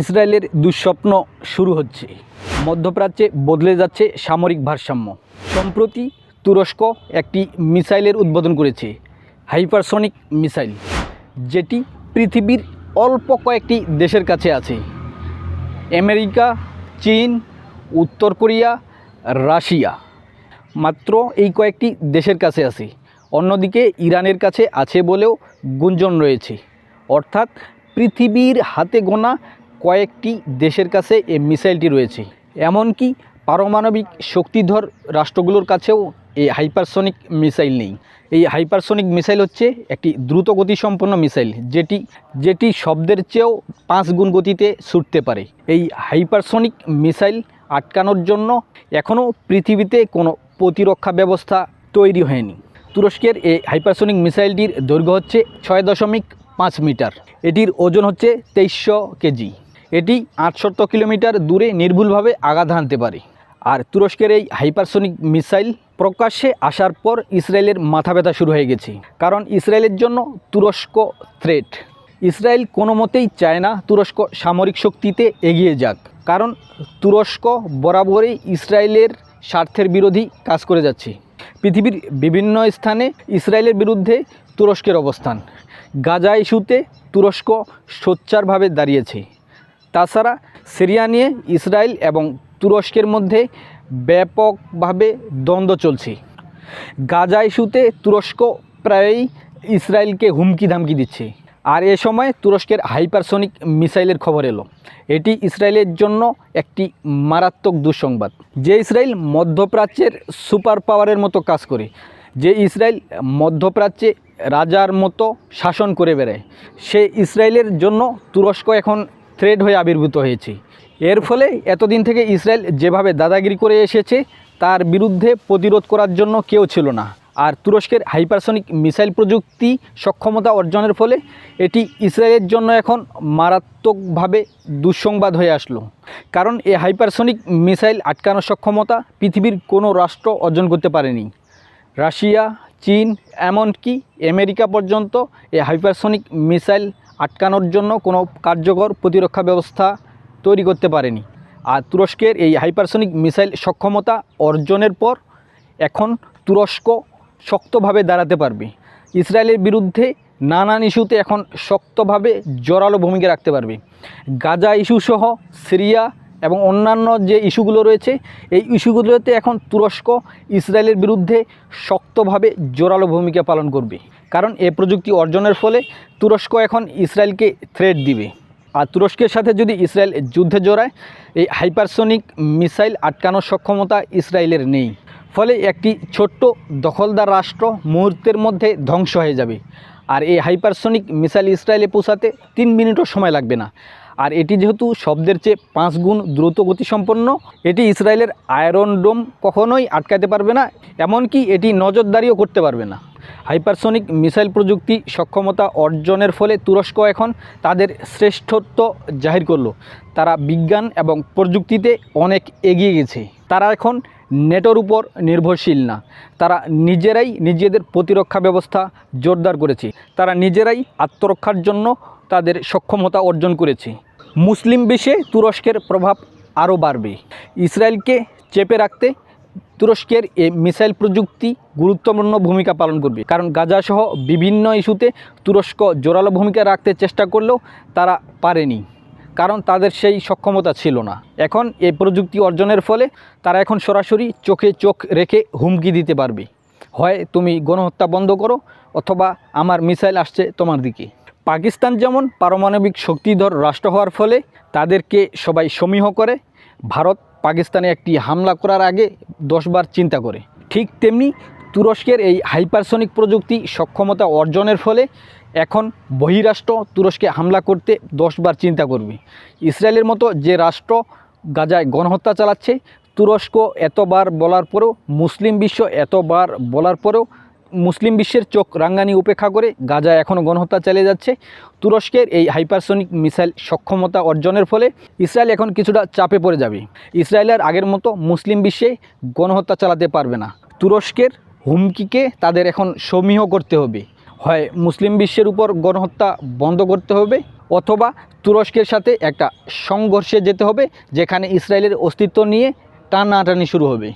ইসরায়েলের দুঃস্বপ্ন শুরু হচ্ছে। মধ্যপ্রাচ্যে বদলে যাচ্ছে সামরিক ভারসাম্য। সম্প্রতি তুরস্ক একটি মিসাইলের উদ্বোধন করেছে, হাইপারসনিক মিসাইল, যেটি পৃথিবীর অল্প কয়েকটি দেশের কাছে আছে। আমেরিকা, চীন, উত্তর কোরিয়া, রাশিয়া মাত্র এই কয়েকটি দেশের কাছে আছে। অন্যদিকে ইরানের কাছে আছে বলেও গুঞ্জন রয়েছে। অর্থাৎ পৃথিবীর হাতে গোনা কয়েকটি দেশের কাছে এই মিসাইলটি রয়েছে। এমনকি পারমাণবিক শক্তিধর রাষ্ট্রগুলোর কাছেও এই হাইপারসনিক মিসাইল নেই। এই হাইপারসনিক মিসাইল হচ্ছে একটি দ্রুত গতিসম্পন্ন মিসাইল, যেটি যেটি শব্দের চেয়েও পাঁচ গুণ গতিতে ছুটতে পারে। এই হাইপারসনিক মিসাইল আটকানোর জন্য এখনও পৃথিবীতে কোনো প্রতিরক্ষা ব্যবস্থা তৈরি হয়নি। তুরস্কের এই হাইপারসনিক মিসাইলটির দৈর্ঘ্য হচ্ছে ছয় দশমিক পাঁচ মিটার। এটির ওজন হচ্ছে তেইশশো কেজি। এটি আটশত কিলোমিটার দূরে নির্ভুলভাবে আঘাত হানতে পারে। আর তুরস্কের এই হাইপারসনিক মিসাইল প্রকাশ্যে আসার পর ইসরায়েলের মাথা ব্যথা শুরু হয়ে গেছে। কারণ ইসরায়েলের জন্য তুরস্ক থ্রেট ইসরায়েল কোনো মতেই চায় না তুরস্ক সামরিক শক্তিতে এগিয়ে যাক। কারণ তুরস্ক বরাবরই ইসরায়েলের স্বার্থের বিরোধী কাজ করে যাচ্ছে। পৃথিবীর বিভিন্ন স্থানে ইসরায়েলের বিরুদ্ধে তুরস্কের অবস্থান। গাজা ইস্যুতে তুরস্ক সোচ্চারভাবে দাঁড়িয়েছে। তাছাড়া সিরিয়া নিয়ে ইসরায়েল এবং তুরস্কের মধ্যে ব্যাপকভাবে দ্বন্দ্ব চলছে। গাজা ইস্যুতে তুরস্ক প্রায়ই ইসরায়েলকে হুমকি ধামকি দিচ্ছে। আর এ সময় তুরস্কের হাইপারসনিক মিসাইলের খবর এলো। এটি ইসরায়েলের জন্য একটি মারাত্মক দুঃসংবাদ। যে ইসরায়েল মধ্যপ্রাচ্যের সুপার পাওয়ারের মতো কাজ করে, যে ইসরায়েল মধ্যপ্রাচ্যে রাজার মতো শাসন করে বেড়ায়, সে ইসরায়েলের জন্য তুরস্ক এখন থ্রেড হয়ে আবির্ভূত হয়েছে। এর ফলে এতদিন থেকে ইসরায়েল যেভাবে দাদাগিরি করে এসেছে, তার বিরুদ্ধে প্রতিরোধ করার জন্য কেউ ছিল না। আর তুরস্কের হাইপারসনিক মিসাইল প্রযুক্তি সক্ষমতা অর্জনের ফলে এটি ইসরায়েলের জন্য এখন মারাত্মকভাবে দুঃসংবাদ হয়ে আসলো। কারণ এই হাইপারসনিক মিসাইল আটকানোর সক্ষমতা পৃথিবীর কোনো রাষ্ট্র অর্জন করতে পারেনি। রাশিয়া, চীন, এমনকি আমেরিকা পর্যন্ত এই হাইপারসনিক মিসাইল আটকানোর জন্য কোনো কার্যকর প্রতিরক্ষা ব্যবস্থা তৈরি করতে পারেনি। আর তুরস্কের এই হাইপারসনিক মিসাইল সক্ষমতা অর্জনের পর এখন তুরস্ক শক্তভাবে দাঁড়াতে পারবে। ইসরায়েলের বিরুদ্ধে নানান ইস্যুতে এখন শক্তভাবে জোরালো ভূমিকা রাখতে পারবে। গাজা ইস্যুসহ সিরিয়া এবং অন্যান্য যে ইস্যুগুলো রয়েছে, এই ইস্যুগুলোতে এখন তুরস্ক ইসরায়েলের বিরুদ্ধে শক্তভাবে জোরালো ভূমিকা পালন করবে। কারণ এ প্রযুক্তি অর্জনের ফলে তুরস্ক এখন ইসরায়েলকে থ্রেট দিবে। আর তুরস্কের সাথে যদি ইসরায়েল যুদ্ধে জড়ায়, এই হাইপারসনিক মিসাইল আটকানোর সক্ষমতা ইসরায়েলের নেই। ফলে একটি ছোট্ট দখলদার রাষ্ট্র মুহূর্তের মধ্যে ধ্বংস হয়ে যাবে। আর এই হাইপারসনিক মিসাইল ইসরায়েলে পৌঁছাতে তিন মিনিটও সময় লাগবে না। আর এটি যেহেতু শব্দের চেয়ে পাঁচ গুণ দ্রুত গতিসম্পন্ন, এটি ইসরায়েলের আয়রন ডোম কখনোই আটকাতে পারবে না, এমনকি এটি নজরদারিও করতে পারবে না। হাইপারসনিক মিসাইল প্রযুক্তি সক্ষমতা অর্জনের ফলে তুরস্ক এখন তাদের শ্রেষ্ঠত্ব জাহির করল। তারা বিজ্ঞান এবং প্রযুক্তিতে অনেক এগিয়ে গেছে। তারা এখন নেটোর উপর নির্ভরশীল না। তারা নিজেরাই নিজেদের প্রতিরক্ষা ব্যবস্থা জোরদার করেছে। তারা নিজেরাই আত্মরক্ষার জন্য তাদের সক্ষমতা অর্জন করেছে। মুসলিম বিশ্বে তুরস্কের প্রভাব আরও বাড়বে। ইসরায়েলকে চেপে রাখতে তুরস্কের এই মিসাইল প্রযুক্তি গুরুত্বপূর্ণ ভূমিকা পালন করবে। কারণ গাজাসহ বিভিন্ন ইস্যুতে তুরস্ক জোরালো ভূমিকা রাখতে চেষ্টা করলেও তারা পারেনি। কারণ তাদের সেই সক্ষমতা ছিল না। এখন এই প্রযুক্তি অর্জনের ফলে তারা এখন সরাসরি চোখে চোখ রেখে হুমকি দিতে পারবে। হয় তুমি গণহত্যা বন্ধ করো অথবা আমার মিসাইল আসছে তোমার দিকে। পাকিস্তান যেমন পারমাণবিক শক্তিধর রাষ্ট্র হওয়ার ফলে তাদেরকে সবাই সমীহ করে, ভারত পাকিস্তানে একটি হামলা করার আগে দশবার চিন্তা করে। ঠিক তেমনি তুরস্কের এই হাইপারসনিক প্রযুক্তি সক্ষমতা অর্জনের ফলে এখন বহিরাষ্ট্র তুরস্কে হামলা করতে দশবার চিন্তা করবে। ইসরায়েলের মতো যে রাষ্ট্র গাজায় গণহত্যা চালাচ্ছে, তুরস্ক এতবার বলার পরেও, মুসলিম বিশ্ব এতবার বলার পরেও, মুসলিম বিশ্বের চোখ রাঙ্গানি উপেক্ষা করে গাজা এখনও গণহত্যা চালিয়ে যাচ্ছে। তুরস্কের এই হাইপারসনিক মিসাইল সক্ষমতা অর্জনের ফলে ইসরায়েল এখন কিছুটা চাপে পড়ে যাবে। ইসরায়েলের আগের মতো মুসলিম বিশ্বে গণহত্যা চালাতে পারবে না। তুরস্কের হুমকিকে তাদের এখন সমীহ করতে হবে। হয় মুসলিম বিশ্বের উপর গণহত্যা বন্ধ করতে হবে অথবা তুরস্কের সাথে একটা সংঘর্ষে যেতে হবে, যেখানে ইসরায়েলের অস্তিত্ব নিয়ে টানাটানি শুরু হবে।